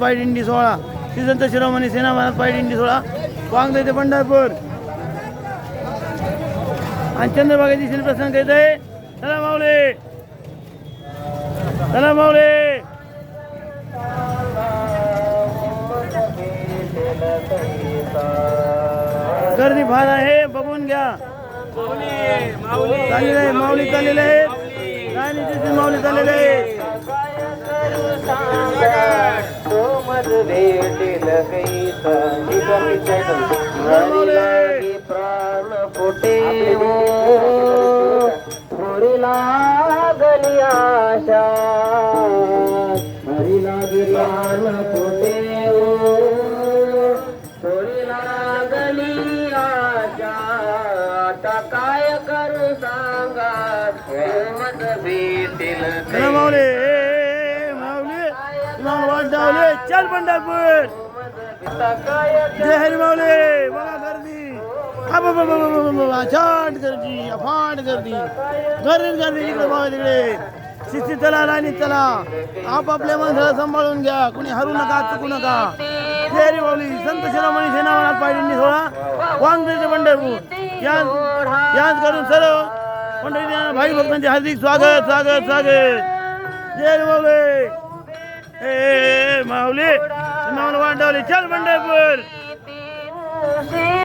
पाय इंडी सोहळा श्री संत शिरोमणी सेना महाराज पाय इंडी सोहळा वांगदे ते पंढरपूर. आणि चंद्रभागाची शिल्पसंग येत आहे. चला माऊले. चला माऊले. गर्दी फार आहे. बघून घ्या. चाललेलं आहे. माऊली चाललेलं आहे माऊली चाललेलं प्राण फुटे थोडी लागली आशा हरी लागी प्राण फुटे थोडी लागली आशा आता काय करू सांगा मत भेटेल माऊली धावले चल पंढरपूर. जय हरी बघा गर्दी. अबाबाबाबाबाबा, छाट गर्दी अफाट गर्दी. गर्दी गर्दी इकडे बघा तिकडे. शिस्ती चला राणी चला आपापल्या माणसाला सांभाळून घ्या. कुणी हरू नका चुकू नका. जय बावली संत शिरोमणी सेनावनात पाहिजे सोळा वांगदेचे पंढरपूर. याच याच करून सर्व पंढरी भाई भक्तांचे हार्दिक स्वागत स्वागत स्वागत. जय बावले माऊली माऊली वाट चल पंढरपूर